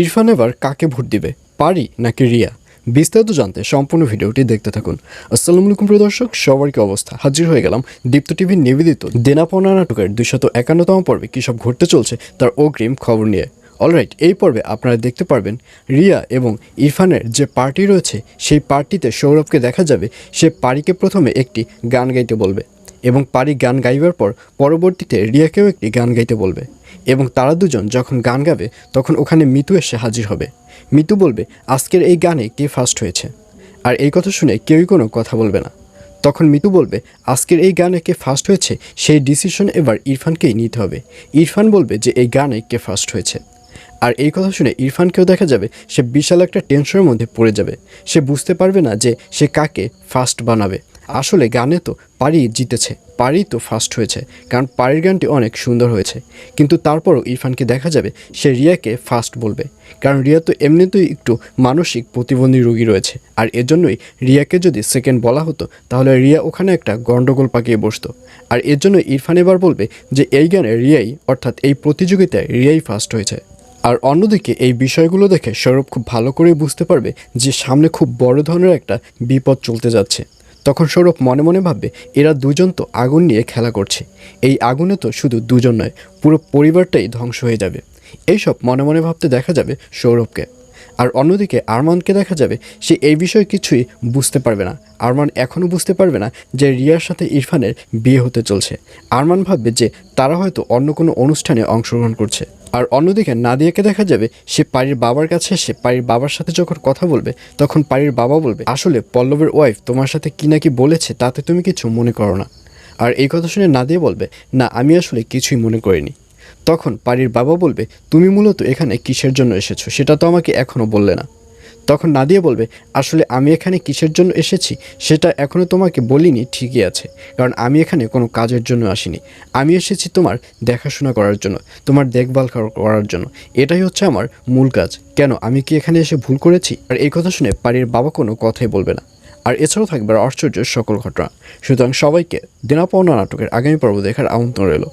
ইরফান এবার কাকে ভোট দিবে, পারি নাকি রিয়া? বিস্তারিত জানতে সম্পূর্ণ ভিডিওটি দেখতে থাকুন। আসসালামু আলাইকুম প্রিয় দর্শক, সবার কি অবস্থা? হাজির হয়ে গেলাম দীপ্ত টিভির নিবেদিত দেনাপনা নাটকের দুইশত একান্নতম পর্বে কী সব ঘটতে চলছে তার অগ্রিম খবর নিয়ে। অলরাইট, এই পর্বে আপনারা দেখতে পারবেন রিয়া এবং ইরফানের যে পার্টি রয়েছে, সেই পার্টিতে সৌরভকে দেখা যাবে, সে পারিকে প্রথমে একটি গান গাইতে বলবে এবং পারি গান গাইবার পর পরবর্তীতে রিয়াকেও একটি গান গাইতে বলবে। এবং তারা দুজন যখন গান গাবে, তখন ওখানে মিতু এসে হাজির হবে। মিতু বলবে, আজকের এই গানে কে ফার্স্ট হয়েছে? আর এই কথা শুনে কেউই কোনো কথা বলবে না। তখন মিতু বলবে, আজকের এই গানে কে ফার্স্ট হয়েছে, সেই ডিসিশন এবার ইরফানকেই নিতে হবে। ইরফান বলবে যে এই গানে কে ফার্স্ট হয়েছে। আর এই কথা শুনে ইরফানকেও দেখা যাবে, সে বিশাল একটা টেনশনের মধ্যে পড়ে যাবে। সে বুঝতে পারবে না যে সে কাকে ফার্স্ট বানাবে। আসলে গানে তো পারি জিতেছে, পারি তো ফার্স্ট হয়েছে, কারণ পারির গানটি অনেক সুন্দর হয়েছে। কিন্তু তারপরও ইরফানকে দেখা যাবে, সে রিয়াকে ফার্স্ট বলবে। কারণ রিয়া তো এমনিতেই একটু মানসিক প্রতিবন্ধী রোগী রয়েছে, আর এজন্যই রিয়াকে যদি সেকেন্ড বলা হতো, তাহলে রিয়া ওখানে একটা গণ্ডগোল পাকিয়ে বসতো। আর এর জন্য ইরফান এবার বলবে যে, এই গানে রিয়াই, অর্থাৎ এই প্রতিযোগিতায় রিয়াই ফার্স্ট হয়েছে। আর অন্যদিকে এই বিষয়গুলো দেখে সৌরভ খুব ভালো করেই বুঝতে পারবে যে, সামনে খুব বড় ধরনের একটা বিপদ চলতে যাচ্ছে। তখন সৌরভ মনে মনে ভাববে, এরা দুজন তো আগুন নিয়ে খেলা করছে। এই আগুনে তো শুধু দুজন নয়, পুরো পরিবারটাই ধ্বংস হয়ে যাবে। এইসব মনে মনে ভাবতে দেখা যাবে সৌরভকে। আর অন্যদিকে আরমানকে দেখা যাবে, সে এই বিষয়ে কিছুই বুঝতে পারবে না। আরমান এখনও বুঝতে পারবে না যে রিয়ার সাথে ইরফানের বিয়ে হতে চলছে। আরমান ভাববে যে তারা হয়তো অন্য কোনো অনুষ্ঠানে অংশগ্রহণ করছে। আর অন্যদিকে নাদিয়াকে দেখা যাবে সে পারির বাবার কাছে এসে পারির বাবার সাথে যখন কথা বলবে, তখন পারির বাবা বলবে, আসলে পল্লবের ওয়াইফ তোমার সাথে কি নাকি বলেছে তাতে তুমি কিছু মনে করো না। আর এই কথা শুনে নাদিয়া বলবে, না, আমি আসলে কিছুই মনে করিনি। তখন পারির বাবা বলবে, তুমি মূলত এখানে কিসের জন্য এসেছ? সেটা তো আমাকে এখনও বললে না। তখন নাদিয়া বলবে, আসলে আমি এখানে কিসের জন্য এসেছি? সেটা এখনও তোমাকে বলিনি, ঠিকই আছে। কারণ আমি এখানে কোনো কাজের জন্য আসিনি। আমি এসেছি তোমার দেখাশোনা করার জন্য, তোমার দেখভাল করার জন্য। এটাই হচ্ছে আমার মূল কাজ। কেন, আমি কি এখানে এসে ভুল করেছি? আর এই কথা শুনে পারির বাবা কোনো কথাই বলবে না। আর এছাড়াও থাকবে আশ্চর্যের সকল ঘটনা। সুতরাং সবাইকে দেনাপাওনা নাটকের আগামী পর্ব দেখার আমন্ত্রণ রইল।